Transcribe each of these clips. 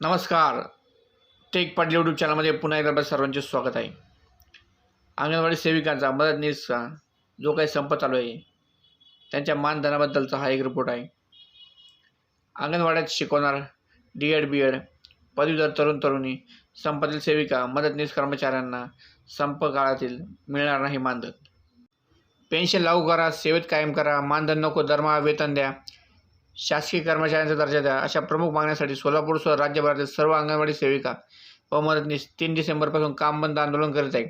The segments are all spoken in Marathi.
नमस्कार. टेक पाटील यूट्यूब चॅनलमध्ये पुन्हा एकदा सर्वांचे स्वागत आहे. अंगणवाडी सेविकांचा मदतनीसचा जो काही संप चालू आहे त्यांच्या मानधनाबद्दलचा हा एक रिपोर्ट आहे. अंगणवाड्यात शिकवणार डी एड बी एड पदवीधर तरुण तरुणी संपातील सेविका मदतनीस कर्मचाऱ्यांना संप काळातील मिळणार नाही मानधन. पेन्शन लागू करा सेवेत कायम करा मानधन नको दरमहा वेतन द्या शासकीय कर्मचाऱ्यांचा दर्जा द्या. अशा प्रमुख मागण्यासाठी सोलापूरसह राज्यभरातील सर्व अंगणवाडी सेविका व मदतनीस तीन डिसेंबरपासून काम बंद आंदोलन करीत आहे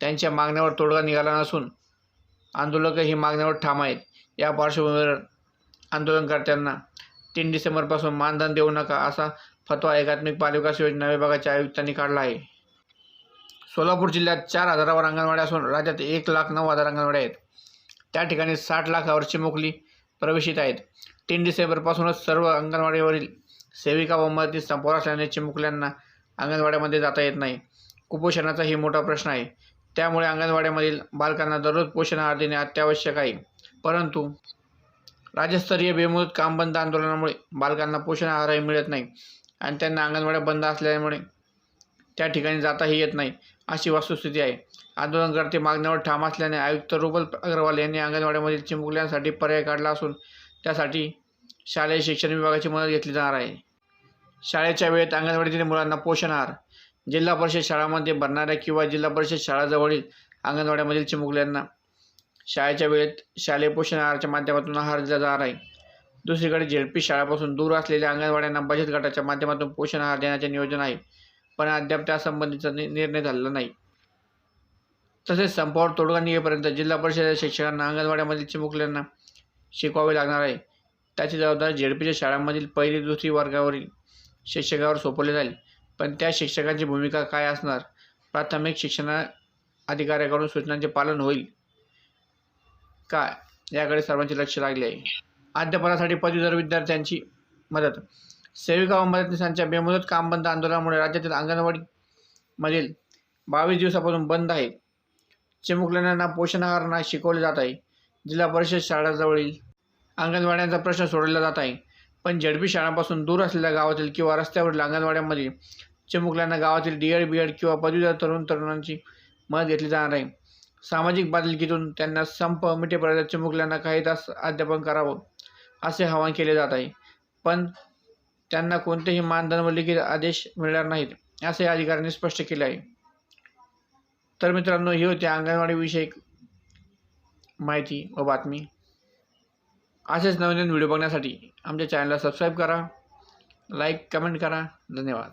त्यांच्या मागण्यावर तोडगा निघाला नसून आंदोलक ही मागण्यावर ठाम आहेत. या पार्श्वभूमीवर आंदोलनकर्त्यांना तीन डिसेंबरपासून मानधन देऊ नका असा फतवा एकात्मिक बालविकास योजना विभागाच्या आयुक्तांनी काढला आहे. सोलापूर जिल्ह्यात चार हजारावर अंगणवाड्या असून राज्यात एक लाख नऊ हजार अंगणवाड्या आहेत. त्या ठिकाणी साठ लाखावर चिमुकली प्रवेशित आहेत. तीन डिसेंबरपासूनच सर्व अंगणवाडीवरील सेविका व मदतीस संपवर असल्याने चिमुकल्यांना अंगणवाड्यामध्ये जाता येत नाही. कुपोषणाचाही मोठा प्रश्न आहे. त्यामुळे अंगणवाड्यामधील बालकांना दररोज पोषण आहार देणे अत्यावश्यक आहे. परंतु राज्यस्तरीय बेमुदत काम बंद आंदोलनामुळे बालकांना पोषण आहारही मिळत नाही आणि त्यांना अंगणवाड्या बंद असल्यामुळे त्या ठिकाणी जाताही येत नाही अशी वस्तुस्थिती आहे. आंदोलनकर्ते मागण्यावर ठाम असल्याने आयुक्त रुबल अग्रवाल यांनी अंगणवाड्यामधील चिमुकल्यांसाठी पर्याय काढला असून त्यासाठी शालेय शिक्षण विभागाची मदत घेतली जाणार आहे. शाळेच्या वेळेत अंगणवाडीतील मुलांना पोषण आहार जिल्हा परिषद शाळांमध्ये भरणाऱ्या किंवा जिल्हा परिषद शाळाजवळील अंगणवाड्यामधील चिमुकल्यांना शाळेच्या वेळेत शालेय पोषण आहाराच्या माध्यमातून आहार दिला जाणार आहे. दुसरीकडे झेडपी शाळापासून दूर असलेल्या अंगणवाड्यांना बचत गटाच्या माध्यमातून पोषण आहार देण्याचे नियोजन आहे पण अद्याप त्यासंबंधीचा नि- निर्णय झालेला नाही. तसेच संपावर तोडगा निघेपर्यंत जिल्हा परिषदेच्या शिक्षकांना अंगणवाड्यामधील चिमुकल्यांना शिकवावे लागणार आहे. त्याची जबाबदारी झेडपीच्या शाळांमधील पहिली दुसरी वर्गावरील शिक्षकावर सोपवले जाईल. पण त्या शिक्षकांची भूमिका काय असणार? प्राथमिक शिक्षण अधिकाऱ्याकडून सूचनांचे पालन होईल का? याकडे सर्वांचे लक्ष लागले आहे. अध्यापनासाठी पदवीधर विद्यार्थ्यांची मदत. सेविका व मदतनीसांच्या बेमुदत काम बंद आंदोलनामुळे राज्यातील अंगणवाडीमधील बावीस दिवसापासून बंद आहे. चिमुकल्यांना पोषण आहार नाही शिकवले जात आहे. जिल्हा परिषद शाळाजवळील अंगणवाड्यांचा प्रश्न सोडवला जात आहे. पण झडपी शाळांपासून दूर असलेल्या गावातील किंवा रस्त्यावरील अंगणवाड्यांमध्ये चिमुकल्यांना गावातील डी एड बी एड किंवा पदवीधर तरुण तरुणांची मदत घेतली जाणार आहे. सामाजिक बांधिलकीतून त्यांना संप मिठेपर्यंत चिमुकल्यांना काही तास अध्यापन करावं असे आवाहन केले जात आहे. पण त्यांना कोणतेही मानधन व लिखित आदेश मिळणार नाहीत असे अधिकाऱ्यांनी स्पष्ट केले आहे. तर मित्रांनो ही होती अंगणवाडीविषयक माहिती व बातमी. असेच नवीन नवीन व्हिडिओ बघण्यासाठी आमच्या चॅनलला सबस्क्राईब करा लाईक कमेंट करा. धन्यवाद.